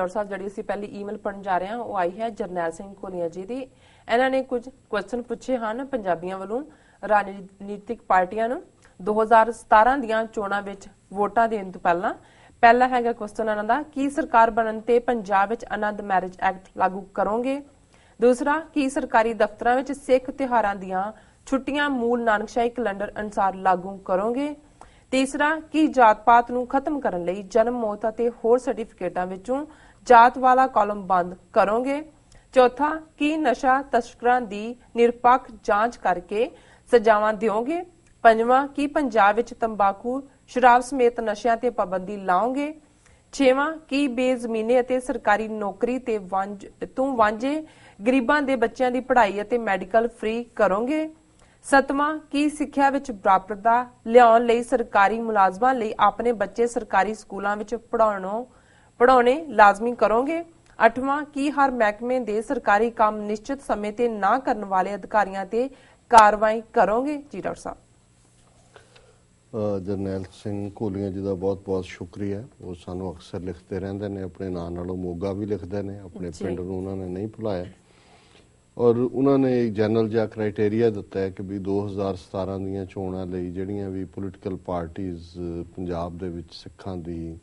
Doctor ਸਾਹਿਬ, ਜਿਹੜੀ ਅਸੀਂ ਪਹਿਲੀ ਈਮੇਲ ਪੜਨ ਜਾ ਰਹੇ ਹਾਂ, ਉਹ ਆਈ ਹੈ ਜਰਨੈਲ ਸਿੰਘ ਕੋਲੀਆ ਜੀ ਦੀ। ਇਹਨਾਂ ਨੇ ਕੁਝ ਕੁਐਸਚਨ ਪੁੱਛੇ ਹਨ ਪੰਜਾਬੀਆਂ ਵੱਲੋਂ ਰਾਜਨੀਤਿਕ ਪਾਰਟੀਆਂ ਨੂੰ। 2017 ਦੀਆਂ ਚੋਣਾਂ ਵਿੱਚ ਵੋਟਾਂ ਦੇਣ ਤੋਂ ਪਹਿਲਾਂ ਪਹਿਲਾ ਹੈਗਾ ਕੁਐਸਚਨ ਇਹਨਾਂ ਦਾ, ਕੀ ਸਰਕਾਰ ਬਣਨ ਤੇ ਪੰਜਾਬ ਵਿੱਚ ਆਨੰਦ ਮੈਰਿਜ ਐਕਟ ਲਾਗੂ ਕਰੋਗੇ? ਦੂਸਰਾ, ਕੀ ਸਰਕਾਰੀ ਦਫ਼ਤਰਾਂ ਵਿੱਚ ਸਿੱਖ ਤਿਉਹਾਰਾਂ ਦੀਆਂ ਛੁੱਟੀਆਂ ਮੂਲ ਨਾਨਕਸ਼ਾਹੀ ਕੈਲੰਡਰ ਅਨੁਸਾਰ ਲਾਗੂ ਕਰੋਗੇ? ਤੀਸਰਾ, ਕਿ ਜਾਤ-ਪਾਤ ਨੂੰ ਖਤਮ ਕਰਨ ਲਈ ਜਨਮ, ਮੌਤ ਅਤੇ ਹੋਰ ਸਰਟੀਫਿਕੇਟਾਂ ਵਿੱਚੋਂ ਜਾਤ ਵਾਲਾ ਕਾਲਮ ਬੰਦ ਕਰੋਗੇ? ਚੌਥਾ, ਕੀ ਨਸ਼ਾ ਤਸਕਰਾਂ ਦੀ ਨਿਰਪੱਖ ਜਾਂਚ ਕਰਕੇ ਸਜ਼ਾਵਾਂ ਦਿਓਗੇ? ਪੰਜਵਾਂ, ਕੀ ਪੰਜਾਬ ਵਿੱਚ ਤੰਬਾਕੂ, ਸ਼ਰਾਬ ਸਮੇਤ ਨਸ਼ਿਆਂ ਤੇ ਪਾਬੰਦੀ ਲਾਓਗੇ? ਛੇਵਾਂ, ਕੀ ਬੇਜ਼ਮੀਨੇ ਅਤੇ ਸਰਕਾਰੀ ਨੌਕਰੀ ਤੇ ਵਾਂਝ ਤੋਂ ਵਾਂਝੇ ਗਰੀਬਾਂ ਦੇ ਬੱਚਿਆਂ ਦੀ ਪੜ੍ਹਾਈ ਅਤੇ ਮੈਡੀਕਲ ਫ੍ਰੀ ਕਰੋਗੇ? ਸਤਵਾਂ ਕੀ ਸਿੱਖਿਆ ਵਿੱਚ ਬਰਾਬਰਤਾ ਲਿਆਉਣ ਲਈ ਸਰਕਾਰੀ ਮੁਲਾਜ਼ਮਾਂ ਲਈ ਆਪਣੇ ਬੱਚੇ ਸਰਕਾਰੀ ਸਕੂਲਾਂ ਵਿੱਚ ਪੜਾਉਣੋਂ ਪੜਾਉਣੇ ਲਾਜ਼ਮੀ ਕਰੋਗੇ? ਅੱਠਵਾਂ ਕੀ ਹਰ ਮਹਿਕਮੇ ਦੇ ਸਰਕਾਰੀ ਕੰਮ ਨਿਸ਼ਚਿਤ ਸਮੇਂ ਤੇ ਨਾ ਕਰਨ ਵਾਲੇ ਅਧਿਕਾਰੀਆਂ ਤੇ ਕਾਰਵਾਈ ਕਰੋਗੇ? ਜੀ ਡਾਕਟਰ ਸਾਹਿਬ। ਜਰਨੈਲ ਸਿੰਘ ਕੋਲੀਆਂ ਜੀ ਦਾ ਬਹੁਤ-ਬਹੁਤ ਸ਼ੁਕਰੀਆ। ਉਹ ਸਾਨੂੰ ਅਕਸਰ ਲਿਖਦੇ ਰਹਿੰਦੇ ਨੇ ਆਪਣੇ ਨਾਂ ਨਾਲੋਂ ਮੋਗਾ ਵੀ ਲਿਖਦੇ ਨੇ ਆਪਣੇ। ਪਿੰਡ ਨੂੰ ਉਹਨਾਂ ਨੇ ਨਹੀਂ ਭੁਲਾਇਆ। ਔਰ ਉਹਨਾਂ ਨੇ ਇੱਕ ਜਨਰਲ ਜਿਹਾ ਕ੍ਰਾਈਟੇਰੀਆ ਦਿੱਤਾ ਹੈ ਕਿ ਵੀ 2017 ਦੀਆਂ ਚੋਣਾਂ ਲਈ ਜਿਹੜੀਆਂ ਵੀ ਪੋਲੀਟੀਕਲ ਪਾਰਟੀਆਂ ਪੰਜਾਬ ਦੇ ਵਿੱਚ ਸਿੱਖਾਂ ਦੀ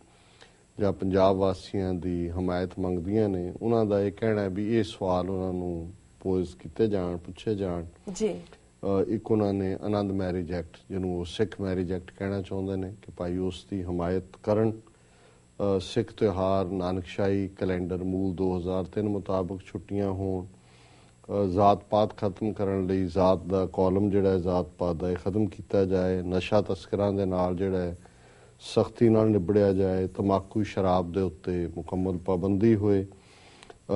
ਜਾਂ ਪੰਜਾਬ ਵਾਸੀਆਂ ਦੀ ਹਮਾਇਤ ਮੰਗਦੀਆਂ ਨੇ ਉਹਨਾਂ ਦਾ ਇਹ ਕਹਿਣਾ ਹੈ ਵੀ ਇਹ ਸਵਾਲ ਉਹਨਾਂ ਨੂੰ ਪੋਜ਼ ਕੀਤੇ ਜਾਣ ਪੁੱਛੇ ਜਾਣ। ਜੀ। ਇੱਕ ਉਹਨਾਂ ਨੇ ਆਨੰਦ ਮੈਰਿਜ ਐਕਟ ਜਿਹਨੂੰ ਉਹ ਸਿੱਖ ਮੈਰਿਜ ਐਕਟ ਕਹਿਣਾ ਚਾਹੁੰਦੇ ਨੇ ਕਿ ਭਾਈ ਉਸ ਦੀ ਹਮਾਇਤ ਕਰਨ। ਸਿੱਖ ਤਿਉਹਾਰ ਨਾਨਕਸ਼ਾਹੀ ਕੈਲੰਡਰ ਮੂਲ 2003 ਮੁਤਾਬਕ ਛੁੱਟੀਆਂ ਹੋਣ। ਜ਼ਾਤ ਪਾਤ ਖਤਮ ਕਰਨ ਲਈ ਜ਼ਾਤ ਦਾ ਕਾਲਮ ਜਿਹੜਾ ਹੈ ਜ਼ਾਤ ਪਾਤ ਦਾ ਇਹ ਖਤਮ ਕੀਤਾ ਜਾਏ ਨਸ਼ਾ ਤਸਕਰਾਂ ਦੇ ਨਾਲ ਜਿਹੜਾ ਹੈ ਸਖਤੀ ਨਾਲ ਨਿਬੜਿਆ ਜਾਏ ਤਮਾਕੂ ਸ਼ਰਾਬ ਦੇ ਉੱਤੇ ਮੁਕੰਮਲ ਪਾਬੰਦੀ ਹੋਏ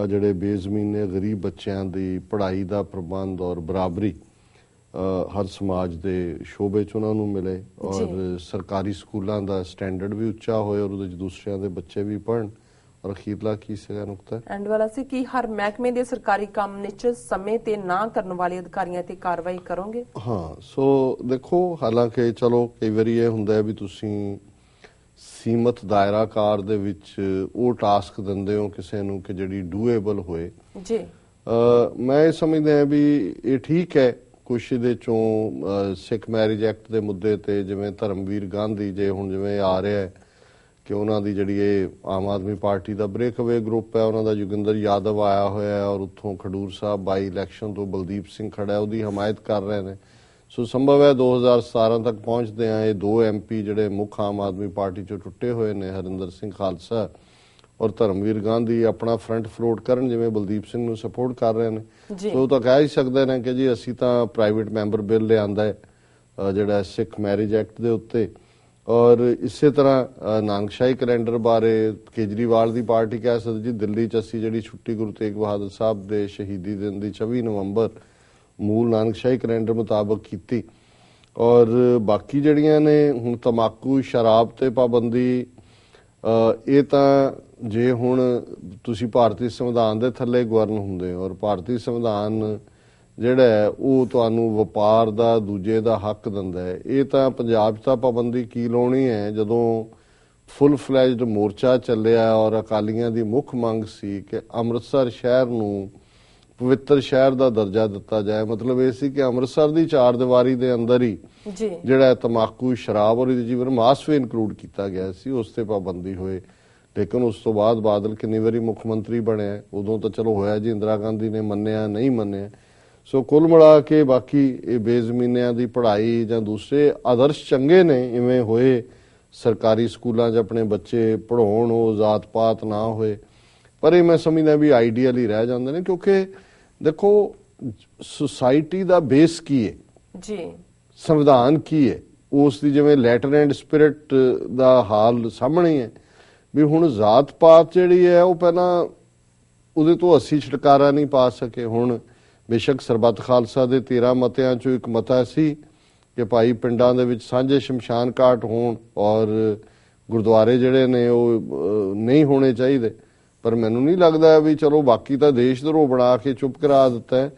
ਜਿਹੜੇ ਬੇਜ਼ਮੀਨੇ ਗਰੀਬ ਬੱਚਿਆਂ ਦੀ ਪੜ੍ਹਾਈ ਦਾ ਪ੍ਰਬੰਧ ਔਰ ਬਰਾਬਰੀ ਹਰ ਸਮਾਜ ਦੇ ਸ਼ੋਬੇ ਚ ਉਹਨਾਂ ਨੂੰ ਮਿਲੇ ਔਰ ਸਰਕਾਰੀ ਸਕੂਲਾਂ ਦਾ ਸਟੈਂਡਰਡ ਵੀ ਉੱਚਾ ਹੋਏ ਔਰ ਉਹਦੇ ਦੂਸਰਿਆਂ ਦੇ ਬੱਚੇ ਵੀ ਪੜ੍ਹਨ ਔਰ ਅਖੀਰਲਾ ਕੀ ਸੀਗਾ ਨੁਕਤਾ। ਐਂਡ ਵਾਲਾ ਸੀ ਕਿ ਹਰ ਮਹਿਕਮੇ ਦੇ ਸਰਕਾਰੀ ਕੰਮ ਨਿਸ਼ਚਿਤ ਸਮੇਂ ਤੇ ਨਾ ਕਰਨ ਵਾਲੇ ਅਧਿਕਾਰੀਆਂ ਤੇ ਕਾਰਵਾਈ ਕਰੋਗੇ? ਹਾਂ ਸੋ ਦੇਖੋ ਹਾਲਾਂਕਿ ਚਲੋ ਕਈ ਵਾਰੀ ਇਹ ਹੁੰਦਾ ਹੈ ਵੀ ਤੁਸੀਂ ਸੀਮਤ ਦਾਇਰਾਕਾਰ ਦੇ ਵਿੱਚ ਉਹ ਟਾਸਕ ਦਿੰਦੇ ਹੋ ਕਿਸੇ ਨੂੰ ਕਿ ਜਿਹੜੀ ਡੂਏਬਲ ਹੋਏ। ਜੀ। ਮੈਂ ਇਹ ਸਮਝਦਾ ਹਾਂ ਵੀ ਇਹ ਠੀਕ ਹੈ ਕੁਛ ਦੇ ਚੋਂ ਸਿੱਖ ਮੈਰਿਜ ਐਕਟ ਦੇ ਮੁੱਦੇ ਤੇ ਜਿਵੇਂ ਧਰਮਵੀਰ ਗਾਂਧੀ ਜੇ ਹੁਣ ਜਿਵੇਂ ਆ ਰਿਹਾ ਹੈ ਕਿ ਉਹਨਾਂ ਦੀ ਜਿਹੜੀ ਇਹ ਆਮ ਆਦਮੀ ਪਾਰਟੀ ਦਾ ਬ੍ਰੇਕਅਵੇ ਗਰੁੱਪ ਹੈ ਉਹਨਾਂ ਦਾ ਜੋਗਿੰਦਰ ਯਾਦਵ ਆਇਆ ਹੋਇਆ ਹੈ ਔਰ ਉੱਥੋਂ ਖਡੂਰ ਸਾਹਿਬ ਬਾਈ ਇਲੈਕਸ਼ਨ ਤੋਂ ਬਲਦੀਪ ਸਿੰਘ ਖੜਾ ਹੈ ਉਹਦੀ ਹਮਾਇਤ ਕਰ ਰਹੇ ਨੇ। ਸੋ ਸੰਭਵ ਹੈ 2017 ਤੱਕ ਪਹੁੰਚਦੇ ਆ ਇਹ ਦੋ ਐਮਪੀ ਜਿਹੜੇ ਮੁੱਖ ਆਮ ਆਦਮੀ ਪਾਰਟੀ ਚੋਂ ਟੁੱਟੇ ਹੋਏ ਨੇ ਹਰਿੰਦਰ ਸਿੰਘ ਖਾਲਸਾ ਔਰ ਧਰਮਵੀਰ ਗਾਂਧੀ ਆਪਣਾ ਫਰੰਟ ਫਲੋਟ ਕਰਨ ਜਿਵੇਂ ਬਲਦੀਪ ਸਿੰਘ ਨੂੰ ਸਪੋਰਟ ਕਰ ਰਹੇ ਨੇ। ਸੋ ਉਹ ਤਾਂ ਕਹਿ ਹੀ ਸਕਦੇ ਨੇ ਕਿ ਜੀ ਅਸੀਂ ਤਾਂ ਪ੍ਰਾਈਵੇਟ ਮੈਂਬਰ ਬਿੱਲ ਲਿਆਂਦਾ ਹੈ ਜਿਹੜਾ ਸਿੱਖ ਮੈਰਿਜ ਐਕਟ ਦੇ ਉੱਤੇ। ਔਰ ਇਸੇ ਤਰ੍ਹਾਂ ਨਾਨਕਸ਼ਾਹੀ ਕੈਲੰਡਰ ਬਾਰੇ ਕੇਜਰੀਵਾਲ ਦੀ ਪਾਰਟੀ ਕਹਿ ਸਕਦੀ ਜੀ, ਦਿੱਲੀ ਚ ਅਸੀਂ ਜਿਹੜੀ ਛੁੱਟੀ ਗੁਰੂ ਤੇਗ ਬਹਾਦਰ ਸਾਹਿਬ ਦੇ ਸ਼ਹੀਦੀ ਦਿਨ ਦੀ 24 ਨਵੰਬਰ ਮੂਲ ਨਾਨਕਸ਼ਾਹੀ ਕੈਲੰਡਰ ਮੁਤਾਬਕ ਕੀਤੀ। ਔਰ ਬਾਕੀ ਜਿਹੜੀਆਂ ਨੇ ਹੁਣ ਤਮਾਕੂ, ਸ਼ਰਾਬ ਤੇ ਪਾਬੰਦੀ ਇਹ ਤਾਂ ਜੇ ਹੁਣ ਤੁਸੀਂ ਭਾਰਤੀ ਸੰਵਿਧਾਨ ਦੇ ਥੱਲੇ ਗਵਰਨ ਹੁੰਦੇ ਹੋ ਔਰ ਭਾਰਤੀ ਸੰਵਿਧਾਨ ਜਿਹੜਾ ਉਹ ਤੁਹਾਨੂੰ ਵਪਾਰ ਦਾ ਦੂਜੇ ਦਾ ਹੱਕ ਦਿੰਦਾ ਹੈ। ਇਹ ਤਾਂ ਪੰਜਾਬ 'ਚ ਤਾਂ ਪਾਬੰਦੀ ਕੀ ਲਾਉਣੀ ਹੈ? ਜਦੋਂ ਫੁੱਲ ਫਲੈਜਡ ਮੋਰਚਾ ਚੱਲਿਆ ਔਰ ਅਕਾਲੀਆਂ ਦੀ ਮੁੱਖ ਮੰਗ ਸੀ ਕਿ ਅੰਮ੍ਰਿਤਸਰ ਸ਼ਹਿਰ ਨੂੰ ਪਵਿੱਤਰ ਸ਼ਹਿਰ ਦਾ ਦਰਜਾ ਦਿੱਤਾ ਜਾਏ ਮਤਲਬ ਇਹ ਸੀ ਕਿ ਅੰਮ੍ਰਿਤਸਰ ਦੀ ਚਾਰ ਦੀਵਾਰੀ ਦੇ ਅੰਦਰ ਹੀ ਜਿਹੜਾ ਤਮਾਕੂ ਸ਼ਰਾਬ ਔਰ ਇਹਦੇ ਜੀਵਨ ਮਾਸ ਵੀ ਇਨਕਲੂਡ ਕੀਤਾ ਗਿਆ ਸੀ ਉਸ ਤੇ ਪਾਬੰਦੀ ਹੋਏ। ਲੇਕਿਨ ਉਸ ਤੋਂ ਬਾਅਦ ਬਾਦਲ ਕਿੰਨੀ ਵਾਰੀ ਮੁੱਖ ਮੰਤਰੀ ਬਣਿਆ ਉਦੋਂ ਤਾਂ ਚਲੋ ਹੋਇਆ ਜੀ ਇੰਦਰਾ ਗਾਂਧੀ ਨੇ ਮੰਨਿਆ ਨਹੀਂ ਮੰਨਿਆ। ਸੋ ਕੁੱਲ ਮਿਲਾ ਕੇ ਬਾਕੀ ਇਹ ਬੇਜ਼ਮੀਨਿਆਂ ਦੀ ਪੜ੍ਹਾਈ ਜਾਂ ਦੂਸਰੇ ਆਦਰਸ਼ ਚੰਗੇ ਨੇ ਇਵੇਂ ਹੋਏ ਸਰਕਾਰੀ ਸਕੂਲਾਂ 'ਚ ਆਪਣੇ ਬੱਚੇ ਪੜ੍ਹਾਉਣ ਉਹ ਜ਼ਾਤ ਪਾਤ ਨਾ ਹੋਏ। ਪਰ ਇਹ ਮੈਂ ਸਮਝਦਾ ਵੀ ਆਈਡੀਅਲ ਹੀ ਰਹਿ ਜਾਂਦੇ ਨੇ ਕਿਉਂਕਿ ਦੇਖੋ ਸੁਸਾਇਟੀ ਦਾ ਬੇਸ ਕੀ ਹੈ ਜੀ। ਸੰਵਿਧਾਨ ਕੀ ਹੈ ਉਸ ਦੀ ਜਿਵੇਂ ਲੈਟਰ ਐਂਡ ਸਪਿਰਿਟ ਦਾ ਹਾਲ ਸਾਹਮਣੇ ਹੈ ਵੀ ਹੁਣ ਜ਼ਾਤ ਪਾਤ ਜਿਹੜੀ ਹੈ ਉਹ ਪਹਿਲਾਂ ਉਹਦੇ ਤੋਂ ਅਸੀਂ ਛੁਟਕਾਰਾ ਨਹੀਂ ਪਾ ਸਕੇ। ਹੁਣ ਬੇਸ਼ੱਕ ਸਰਬੱਤ ਖਾਲਸਾ ਦੇ 13 ਮਤਿਆਂ ਚੋਂ ਇੱਕ ਮਤਾ ਸੀ ਕਿ ਭਾਈ ਪਿੰਡਾਂ ਦੇ ਵਿੱਚ ਸਾਂਝੇ ਸ਼ਮਸ਼ਾਨ ਘਾਟ ਹੋਣ ਔਰ ਗੁਰਦੁਆਰੇ ਜਿਹੜੇ ਨੇ ਉਹ ਨਹੀਂ ਹੋਣੇ ਚਾਹੀਦੇ। ਪਰ ਮੈਨੂੰ ਨਹੀਂ ਲੱਗਦਾ ਵੀ ਚਲੋ ਬਾਕੀ ਤਾਂ ਦੇਸ਼ ਧਰੋ ਬਣਾ ਕੇ ਚੁੱਪ ਕਰਾ ਦਿੱਤਾ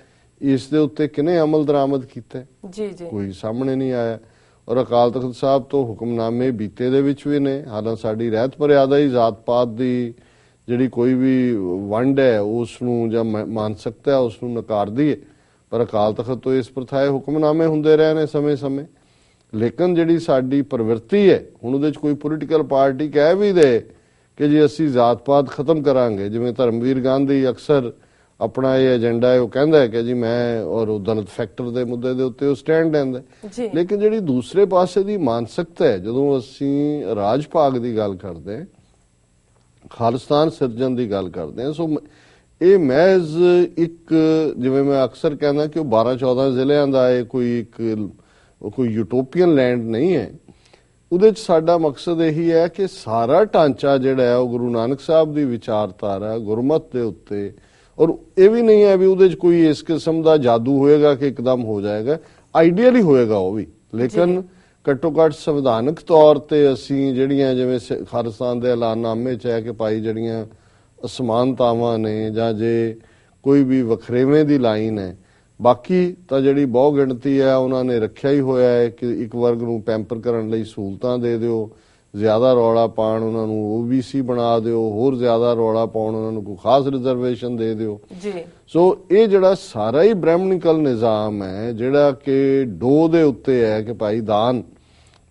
ਇਸ ਦੇ ਉੱਤੇ ਕਿਨੇ ਅਮਲ ਦਰਾਮਦ ਕੀਤਾ? ਜੀ ਜੀ। ਕੋਈ ਸਾਹਮਣੇ ਨਹੀਂ ਆਇਆ। ਔਰ ਅਕਾਲ ਤਖਤ ਸਾਹਿਬ ਤੋਂ ਹੁਕਮਨਾਮੇ ਬੀਤੇ ਦੇ ਵਿੱਚ ਵੀ ਨੇ। ਹਾਲਾਂ ਸਾਡੀ ਰਹਿਤ ਮਰਿਆਦਾ ਹੀ ਜ਼ਾਤ ਪਾਤ ਦੀ ਜਿਹੜੀ ਕੋਈ ਵੀ ਵੰਡ ਹੈ ਉਸ ਨੂੰ ਜਾਂ ਮਾਨਸਿਕਤਾ ਹੈ ਉਸ ਨੂੰ ਨਕਾਰਦੀ ਹੈ ਪਰ ਅਕਾਲ ਤਖਤ ਤੋਂ ਇਸ ਪ੍ਰਥਾਏ ਹੁਕਮਨਾਮੇ ਹੁੰਦੇ ਰਹੇ ਨੇ ਸਮੇਂ-ਸਮੇਂ। ਲੇਕਿਨ ਜਿਹੜੀ ਸਾਡੀ ਪ੍ਰਵਿਰਤੀ ਹੈ ਹੁਣ ਉਹਦੇ ਚ ਕੋਈ ਪੋਲੀਟੀਕਲ ਪਾਰਟੀ ਕਹਿ ਵੀ ਦੇ ਕਿ ਜੀ ਅਸੀਂ ਜਾਤ-ਪਾਤ ਖਤਮ ਕਰਾਂਗੇ। ਜਿਵੇਂ ਧਰਮਵੀਰ ਗਾਂਧੀ ਅਕਸਰ ਆਪਣਾ ਇਹ ਏਜੰਡਾ ਹੈ ਉਹ ਕਹਿੰਦਾ ਹੈ ਕਿ ਜੀ ਮੈਂ ਔਰ ਉਹ ਦਲਿਤ ਫੈਕਟਰ ਦੇ ਮੁੱਦੇ ਦੇ ਉੱਤੇ ਉਹ ਸਟੈਂਡ ਲੈਂਦਾ ਲੇਕਿਨ ਜਿਹੜੀ ਦੂਸਰੇ ਪਾਸੇ ਦੀ ਮਾਨਸਿਕਤਾ ਹੈ ਜਦੋਂ ਅਸੀਂ ਰਾਜ ਭਾਗ ਦੀ ਗੱਲ ਕਰਦੇ ਹਾਂ ਖਾਲਿਸਤਾਨ ਸਿਰਜਣ ਦੀ ਗੱਲ ਕਰਦੇ ਹਾਂ। ਸੋ ਇਹ ਮਹਿਜ਼ ਇੱਕ ਜਿਵੇਂ ਮੈਂ ਅਕਸਰ ਕਹਿੰਦਾ ਕਿ ਉਹ 12 14 ਜ਼ਿਲ੍ਹਿਆਂ ਦਾ ਇਹ ਕੋਈ ਇੱਕ ਕੋਈ ਯੂਟੋਪੀਅਨ ਲੈਂਡ ਨਹੀਂ ਹੈ। ਉਹਦੇ ਚ ਸਾਡਾ ਮਕਸਦ ਇਹੀ ਹੈ ਕਿ ਸਾਰਾ ਢਾਂਚਾ ਜਿਹੜਾ ਹੈ ਉਹ ਗੁਰੂ ਨਾਨਕ ਸਾਹਿਬ ਦੀ ਵਿਚਾਰਧਾਰਾ ਗੁਰਮਤ ਦੇ ਉੱਤੇ ਔਰ ਇਹ ਵੀ ਨਹੀਂ ਹੈ ਵੀ ਉਹਦੇ ਚ ਕੋਈ ਇਸ ਕਿਸਮ ਦਾ ਜਾਦੂ ਹੋਏਗਾ ਕਿ ਇੱਕਦਮ ਹੋ ਜਾਏਗਾ। ਆਈਡੀਅਲੀ ਹੋਏਗਾ ਉਹ ਵੀ। ਲੇਕਿਨ ਘੱਟੋ ਘੱਟ ਸੰਵਿਧਾਨਕ ਤੌਰ ਤੇ ਅਸੀਂ ਜਿਹੜੀਆਂ ਜਿਵੇਂ ਖਾਲਿਸਤਾਨ ਦੇ ਐਲਾਨਨਾਮੇ ਚ ਹੈ ਕਿ ਭਾਈ ਜਿਹੜੀਆਂ ਅਸਮਾਨਤਾਵਾਂ ਨੇ ਜਾਂ ਜੇ ਕੋਈ ਵੀ ਵਖਰੇਵੇਂ ਦੀ ਲਾਈਨ ਹੈ ਬਾਕੀ ਤਾਂ ਜਿਹੜੀ ਬਹੁ ਗਿਣਤੀ ਹੈ ਉਹਨਾਂ ਨੇ ਰੱਖਿਆ ਹੀ ਹੋਇਆ ਹੈ ਕਿ ਇੱਕ ਵਰਗ ਨੂੰ ਪੈਂਪਰ ਕਰਨ ਲਈ ਸਹੂਲਤਾਂ ਦੇ ਦਿਓ ਜ਼ਿਆਦਾ ਰੌਲਾ ਪਾਣ ਉਹਨਾਂ ਨੂੰ OBC ਬਣਾ ਦਿਓ ਹੋਰ ਜ਼ਿਆਦਾ ਰੌਲਾ ਪਾਉਣ ਉਹਨਾਂ ਨੂੰ ਕੋਈ ਖਾਸ ਰਿਜ਼ਰਵੇਸ਼ਨ ਦੇ ਦਿਓ। ਜੀ। ਸੋ ਇਹ ਜਿਹੜਾ ਸਾਰਾ ਹੀ ਬ੍ਰਾਹਮਣਿਕਲ ਨਿਜ਼ਾਮ ਹੈ ਜਿਹੜਾ ਕਿ ਡੋ ਦੇ ਉੱਤੇ ਹੈ ਕਿ ਭਾਈ ਦਾਨ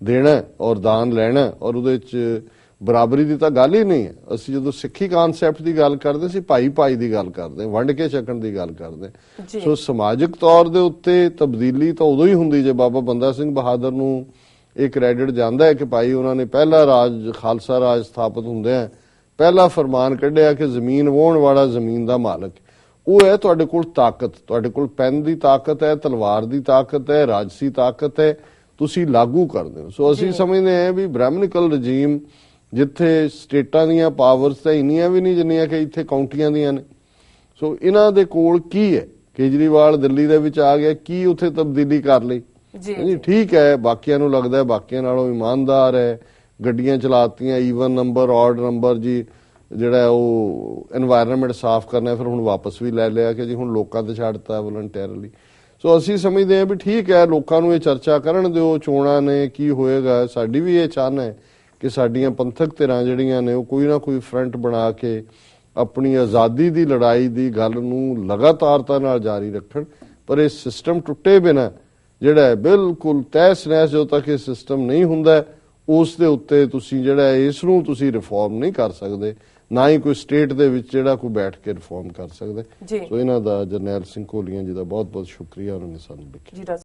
ਦੇਣਾ ਔਰ ਦਾਨ ਲੈਣਾ ਔਰ ਉਹਦੇ ਚ ਬਰਾਬਰੀ ਦੀ ਤਾਂ ਗੱਲ ਹੀ ਨਹੀਂ ਹੈ। ਅਸੀਂ ਜਦੋਂ ਸਿੱਖੀ ਕਨਸੈਪਟ ਦੀ ਗੱਲ ਕਰਦੇ ਸੀ ਭਾਈ ਭਾਈ ਦੀ ਗੱਲ ਕਰਦੇ ਵੰਡ ਕੇ ਛਕਣ ਦੀ ਗੱਲ ਕਰਦੇ। ਸੋ ਸਮਾਜਿਕ ਤੌਰ ਦੇ ਉੱਤੇ ਤਬਦੀਲੀ ਤਾਂ ਉਦੋਂ ਹੀ ਹੁੰਦੀ ਜੇ ਬਾਬਾ ਬੰਦਾ ਸਿੰਘ ਬਹਾਦਰ ਨੂੰ ਇਹ ਕ੍ਰੈਡਿਟ ਜਾਂਦਾ ਹੈ ਕਿ ਭਾਈ ਉਹਨਾਂ ਨੇ ਪਹਿਲਾ ਰਾਜ ਖਾਲਸਾ ਰਾਜ ਸਥਾਪਿਤ ਹੁੰਦੇ ਆ ਪਹਿਲਾ ਫਰਮਾਨ ਕੱਢਿਆ ਕਿ ਜ਼ਮੀਨ ਵਾਹੁਣ ਵਾਲਾ ਜ਼ਮੀਨ ਦਾ ਮਾਲਕ। ਉਹ ਹੈ ਤੁਹਾਡੇ ਕੋਲ ਤਾਕਤ ਤੁਹਾਡੇ ਕੋਲ ਪੈਨ ਦੀ ਤਾਕਤ ਹੈ ਤਲਵਾਰ ਦੀ ਤਾਕਤ ਹੈ ਰਾਜਸੀ ਤਾਕਤ ਹੈ ਤੁਸੀਂ ਲਾਗੂ ਕਰਦੇ ਹੋ। ਸੋ ਅਸੀਂ ਸਮਝਦੇ ਹਾਂ ਵੀ ਬ੍ਰਾਹਮਣਿਕਲ ਰਜੀਮ ਜਿੱਥੇ ਸਟੇਟਾਂ ਦੀਆਂ ਪਾਵਰਸ ਤਾਂ ਇੰਨੀਆਂ ਵੀ ਨਹੀਂ ਜਿੰਨੀਆਂ ਕਿ ਇੱਥੇ ਕਾਉਂਟੀਆਂ ਦੀਆਂ ਨੇ। ਸੋ ਇਹਨਾਂ ਦੇ ਕੋਲ ਕੀ ਹੈ? ਕੇਜਰੀਵਾਲ ਦਿੱਲੀ ਦੇ ਵਿੱਚ ਆ ਗਿਆ ਕੀ ਉੱਥੇ ਤਬਦੀਲੀ ਕਰ ਲਈ? ਜੀ ਠੀਕ ਹੈ ਬਾਕੀਆਂ ਨੂੰ ਲੱਗਦਾ ਹੈ ਬਾਕੀਆਂ ਨਾਲੋਂ ਇਮਾਨਦਾਰ ਹੈ ਗੱਡੀਆਂ ਚਲਾਤੀਆਂ ਈਵਨ ਨੰਬਰ ਆਰਡ ਨੰਬਰ ਜੀ ਜਿਹੜਾ ਉਹ এনवायरमेंट ਸਾਫ਼ ਕਰਨਾ ਫਿਰ ਹੁਣ ਵਾਪਸ ਵੀ ਲੈ ਲਿਆ ਕਿ ਜੀ ਹੁਣ ਲੋਕਾਂ ਤੇ ਛੱਡਤਾ ਵਲੰਟੀਅਰਲੀ ਸੋ ਅਸੀਂ ਸਮਝਦੇ ਹਾਂ ਵੀ ਠੀਕ ਹੈ, ਲੋਕਾਂ ਨੂੰ ਇਹ ਚਰਚਾ ਕਰਨ ਦਿਓ, ਚੋਣਾਂ ਨੇ ਕੀ ਹੋਏਗਾ। ਸਾਡੀ ਵੀ ਇਹ ਚਾਹਨਾ ਹੈ ਕਿ ਸਾਡੀਆਂ ਪੰਥਕ ਧਿਰਾਂ ਜਿਹੜੀਆਂ ਨੇ, ਉਹ ਕੋਈ ਨਾ ਕੋਈ ਫਰੰਟ ਬਣਾ ਕੇ ਆਪਣੀ ਆਜ਼ਾਦੀ ਦੀ ਲੜਾਈ ਦੀ ਗੱਲ ਨੂੰ ਲਗਾਤਾਰਤਾ ਨਾਲ ਜਾਰੀ ਰੱਖਣ। ਪਰ ਇਹ ਸਿਸਟਮ ਟੁੱਟੇ ਬਿਨਾ ਜਿਹੜਾ ਹੈ, ਬਿਲਕੁਲ ਤੈਸ ਨੈਸ ਜਦੋਂ ਤੱਕ ਇਹ ਸਿਸਟਮ ਨਹੀਂ ਹੁੰਦਾ, ਉਸ ਦੇ ਉੱਤੇ ਤੁਸੀਂ ਜਿਹੜਾ ਇਸ ਨੂੰ ਤੁਸੀਂ ਰਿਫਾਰਮ ਨਹੀਂ ਕਰ ਸਕਦੇ। ਨਾ ਹੀ ਕੋਈ ਸਟੇਟ ਦੇ ਵਿੱਚ ਜਿਹੜਾ ਕੋਈ ਬੈਠ ਕੇ ਰਿਫਾਰਮ ਕਰ ਸਕਦਾ। ਸੋ ਇਹਨਾਂ ਦਾ ਜਰਨੈਲ ਸਿੰਘ ਕੋਲੀਆਂ ਜੀ ਦਾ ਬਹੁਤ ਬਹੁਤ ਸ਼ੁਕਰੀਆ ਉਹਨਾਂ ਨੇ ਸਾਨੂੰ ਲਿਖਿਆ